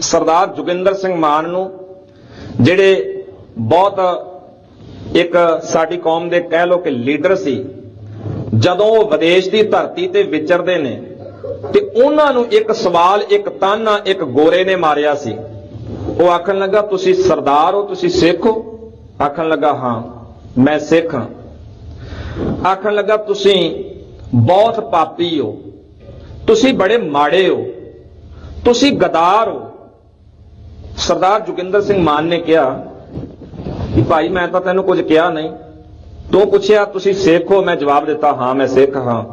ਸਰਦਾਰ ਜੋਗਿੰਦਰ ਸਿੰਘ ਮਾਨ ਨੂੰ, ਜਿਹੜੇ ਬਹੁਤ ਇੱਕ ਸਾਡੀ ਕੌਮ ਦੇ ਕਹਿ ਲੋ ਕਿ ਲੀਡਰ ਸੀ, ਜਦੋਂ ਉਹ ਵਿਦੇਸ਼ ਦੀ ਧਰਤੀ ਤੇ ਵਿਚਰਦੇ ਨੇ, ਤੇ ਉਹਨਾਂ ਨੂੰ ਇੱਕ ਸਵਾਲ, ਇੱਕ ਤਾਨਾ, ਇੱਕ ਗੋਰੇ ਨੇ ਮਾਰਿਆ ਸੀ। ਉਹ ਆਖਣ ਲੱਗਾ, ਤੁਸੀਂ ਸਰਦਾਰ ਹੋ, ਤੁਸੀਂ ਸਿੱਖ ਹੋ? ਆਖਣ ਲੱਗਾ, ਹਾਂ, ਮੈਂ ਸਿੱਖ ਹਾਂ। ਆਖਣ ਲੱਗਾ, ਤੁਸੀਂ ਬਹੁਤ ਪਾਪੀ ਹੋ, ਤੁਸੀਂ ਬੜੇ ਮਾੜੇ ਹੋ, ਤੁਸੀਂ ਗਦਾਰ ਹੋ। ਸਰਦਾਰ ਜੋਗਿੰਦਰ ਸਿੰਘ ਮਾਨ ਨੇ ਕਿਹਾ ਕਿ ਭਾਈ, ਮੈਂ ਤਾਂ ਤੈਨੂੰ ਕੁਝ ਕਿਹਾ ਨਹੀਂ। ਤੂੰ ਪੁੱਛਿਆ, ਤੁਸੀਂ ਸਿੱਖ ਹੋ ਮੈਂ ਜਵਾਬ ਦਿੱਤਾ, ਹਾਂ, ਮੈਂ ਸਿੱਖ ਹਾਂ।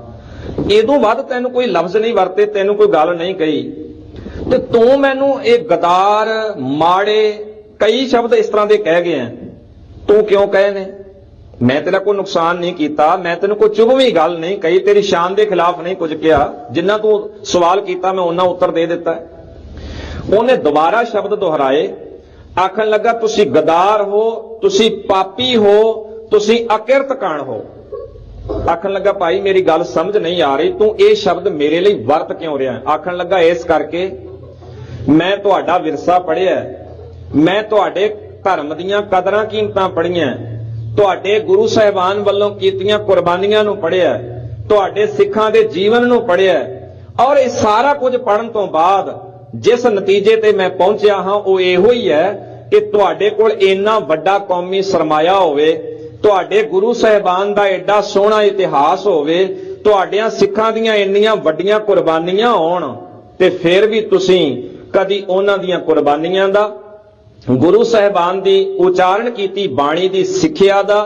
ਇਦੋਂ ਵੱਧ ਤੈਨੂੰ ਕੋਈ ਲਫ਼ਜ਼ ਨਹੀਂ ਵਰਤੇ, ਤੈਨੂੰ ਕੋਈ ਗੱਲ ਨਹੀਂ ਕਹੀ। ਤੇ ਤੂੰ ਮੈਨੂੰ ਇਹ ਗਦਾਰ, ਮਾੜੇ, ਕਈ ਸ਼ਬਦ ਇਸ ਤਰ੍ਹਾਂ ਦੇ ਕਹਿ ਗਿਆ ਤੂੰ ਕਿਉਂ ਕਹੇ ਨੇ? ਮੈਂ ਤੇਰਾ ਕੋਈ ਨੁਕਸਾਨ ਨਹੀਂ ਕੀਤਾ, ਮੈਂ ਤੈਨੂੰ ਕੋਈ ਚੁਭਵੀਂ ਗੱਲ ਨਹੀਂ ਕਹੀ, ਤੇਰੀ ਸ਼ਾਨ ਦੇ ਖਿਲਾਫ ਨਹੀਂ ਕੁਝ ਕਿਹਾ। ਜਿੰਨਾ ਤੂੰ ਸਵਾਲ ਕੀਤਾ, ਮੈਂ ਉਹਨਾਂ ਉੱਤਰ ਦੇ ਦਿੱਤਾ। ਉਹਨੇ ਦੁਬਾਰਾ ਸ਼ਬਦ ਦੁਹਰਾਏ, ਆਖਣ ਲੱਗਾ, ਤੁਸੀਂ ਗਦਾਰ ਹੋ, ਤੁਸੀਂ ਪਾਪੀ ਹੋ, ਤੁਸੀਂ ਅਕਿਰਤ ਕਣ ਹੋ। ਆਖਣ ਲੱਗਾ, ਭਾਈ, ਮੇਰੀ ਗੱਲ ਸਮਝ ਨਹੀਂ ਆ ਰਹੀ, ਤੂੰ ਇਹ ਸ਼ਬਦ ਮੇਰੇ ਲਈ ਵਰਤ ਕਿਉਂ ਰਿਹਾ? ਆਖਣ ਲੱਗਾ, ਇਸ ਕਰਕੇ ਮੈਂ ਤੁਹਾਡਾ ਵਿਰਸਾ ਪੜਿਆ ਮੈਂ ਤੁਹਾਡੇ ਧਰਮ ਦੀਆਂ ਕਦਰਾਂ ਕੀਮਤਾਂ ਪੜੀਆਂ ਤੁਹਾਡੇ ਗੁਰੂ ਸਾਹਿਬਾਨ ਵੱਲੋਂ ਕੀਤੀਆਂ ਕੁਰਬਾਨੀਆਂ ਨੂੰ ਪੜਿਆ ਤੁਹਾਡੇ ਸਿੱਖਾਂ ਦੇ ਜੀਵਨ ਨੂੰ ਪੜਿਆ ਔਰ ਇਹ ਸਾਰਾ ਕੁਝ ਪੜਨ ਤੋਂ ਬਾਅਦ ਜਿਸ ਨਤੀਜੇ ਤੇ ਮੈਂ ਪਹੁੰਚਿਆ ਹਾਂ, ਉਹ ਇਹੋ ਹੀ ਹੈ ਕਿ ਤੁਹਾਡੇ ਕੋਲ ਇੰਨਾ ਵੱਡਾ ਕੌਮੀ ਸਰਮਾਇਆ ਹੋਵੇ, ਤੁਹਾਡੇ ਗੁਰੂ ਸਾਹਿਬਾਨ ਦਾ ਐਡਾ ਸੋਹਣਾ ਇਤਿਹਾਸ ਹੋਵੇ, ਤੁਹਾਡੀਆਂ ਸਿੱਖਾਂ ਦੀਆਂ ਇੰਨੀਆਂ ਵੱਡੀਆਂ ਕੁਰਬਾਨੀਆਂ ਹੋਣ, ਤੇ ਫਿਰ ਵੀ ਤੁਸੀਂ ਕਦੀ ਉਹਨਾਂ ਦੀਆਂ ਕੁਰਬਾਨੀਆਂ ਦਾ, ਗੁਰੂ ਸਾਹਿਬਾਨ ਦੀ ਉਚਾਰਨ ਕੀਤੀ, ਬਾਣੀ ਦੀ ਸਿੱਖਿਆ ਦਾ,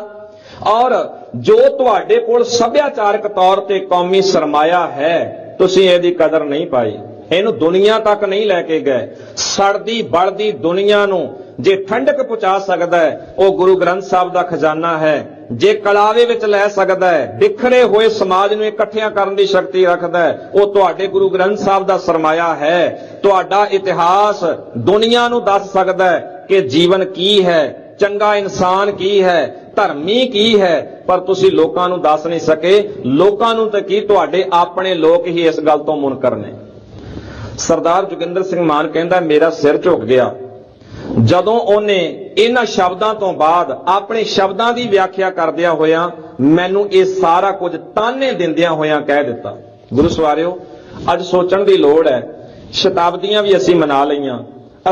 ਔਰ ਜੋ ਤੁਹਾਡੇ ਕੋਲ ਸੱਭਿਆਚਾਰਕ ਤੌਰ ਤੇ ਕੌਮੀ ਸਰਮਾਇਆ ਹੈ, ਤੁਸੀਂ ਇਹਦੀ ਕਦਰ ਨਹੀਂ ਪਾਈ। ਇਹਨੂੰ ਦੁਨੀਆ ਤੱਕ ਨਹੀਂ ਲੈ ਕੇ ਗਏ। ਸੜਦੀ ਬਲਦੀ ਦੁਨੀਆ ਨੂੰ ਜੇ ਠੰਡਕ ਪਹੁੰਚਾ ਸਕਦਾ ਹੈ, ਉਹ ਗੁਰੂ ਗ੍ਰੰਥ ਸਾਹਿਬ ਦਾ ਖਜ਼ਾਨਾ ਹੈ। ਜੇ ਕਲਾਵੇ ਵਿੱਚ ਲੈ ਸਕਦਾ ਹੈ, ਵਿਖਰੇ ਹੋਏ ਸਮਾਜ ਨੂੰ ਇਕੱਠਿਆਂ ਕਰਨ ਦੀ ਸ਼ਕਤੀ ਰੱਖਦਾ ਹੈ, ਉਹ ਤੁਹਾਡੇ ਗੁਰੂ ਗ੍ਰੰਥ ਸਾਹਿਬ ਦਾ ਸਰਮਾਇਆ ਹੈ। ਤੁਹਾਡਾ ਇਤਿਹਾਸ ਦੁਨੀਆ ਨੂੰ ਦੱਸ ਸਕਦਾ ਹੈ ਕਿ ਜੀਵਨ ਕੀ ਹੈ, ਚੰਗਾ ਇਨਸਾਨ ਕੀ ਹੈ, ਧਰਮੀ ਕੀ ਹੈ, ਪਰ ਤੁਸੀਂ ਲੋਕਾਂ ਨੂੰ ਦੱਸ ਨਹੀਂ ਸਕੇ। ਲੋਕਾਂ ਨੂੰ ਤਾਂ ਕੀ, ਤੁਹਾਡੇ ਆਪਣੇ ਲੋਕ ਹੀ ਇਸ ਗੱਲ ਤੋਂ ਮੁਨਕਰ ਨੇ। ਸਰਦਾਰ ਜੋਗਿੰਦਰ ਸਿੰਘ ਮਾਨ ਕਹਿੰਦਾ, ਮੇਰਾ ਸਿਰ ਝੁਕ ਗਿਆ। ਜਦੋਂ ਉਹਨੇ ਇਹਨਾਂ ਸ਼ਬਦਾਂ ਤੋਂ ਬਾਅਦ ਆਪਣੇ ਸ਼ਬਦਾਂ ਦੀ ਵਿਆਖਿਆ ਕਰਦਿਆਂ ਹੋਇਆਂ ਮੈਨੂੰ ਇਹ ਸਾਰਾ ਕੁਝ ਤਾਨੇ ਦਿੰਦਿਆਂ ਹੋਇਆਂ ਕਹਿ ਦਿੱਤਾ। ਗੁਰੂ ਸਵਾਰਿਓ, ਅੱਜ ਸੋਚਣ ਦੀ ਲੋੜ ਹੈ, ਸ਼ਤਾਬਦੀਆਂ ਵੀ ਅਸੀਂ ਮਨਾ ਲਈਆਂ,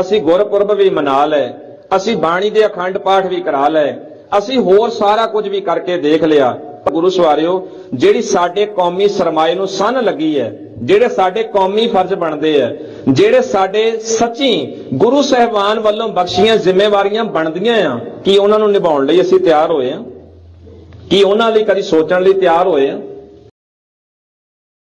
ਅਸੀਂ ਗੁਰਪੁਰਬ ਵੀ ਮਨਾ ਲਏ, ਅਸੀਂ ਬਾਣੀ ਦੇ ਅਖੰਡ ਪਾਠ ਵੀ ਕਰਾ ਲਏ, ਅਸੀਂ ਹੋਰ ਸਾਰਾ ਕੁਝ ਵੀ ਕਰਕੇ ਦੇਖ ਲਿਆ। ਗੁਰੂ ਸਵਾਰਿਓ, ਜਿਹੜੀ ਸਾਡੇ ਕੌਮੀ ਸਰਮਾਏ ਨੂੰ ਸੰਨ ਲੱਗੀ ਹੈ ਜਿਹੜੇ ਸਾਡੇ ਕੌਮੀ ਫਰਜ਼ ਬਣਦੇ ਆ, ਜਿਹੜੇ ਸਾਡੇ ਸੱਚੀ ਗੁਰੂ ਸਾਹਿਬਾਨ ਵੱਲੋਂ ਬਖਸ਼ੀਆਂ ਜ਼ਿੰਮੇਵਾਰੀਆਂ ਬਣਦੀਆਂ ਆ, ਕਿ ਉਹਨਾਂ ਨੂੰ ਨਿਭਾਉਣ ਲਈ ਅਸੀਂ ਤਿਆਰ ਹੋਏ ਆ? ਕਿ ਉਹਨਾਂ ਲਈ ਕਦੀ ਸੋਚਣ ਲਈ ਤਿਆਰ ਹੋਏ ਆ?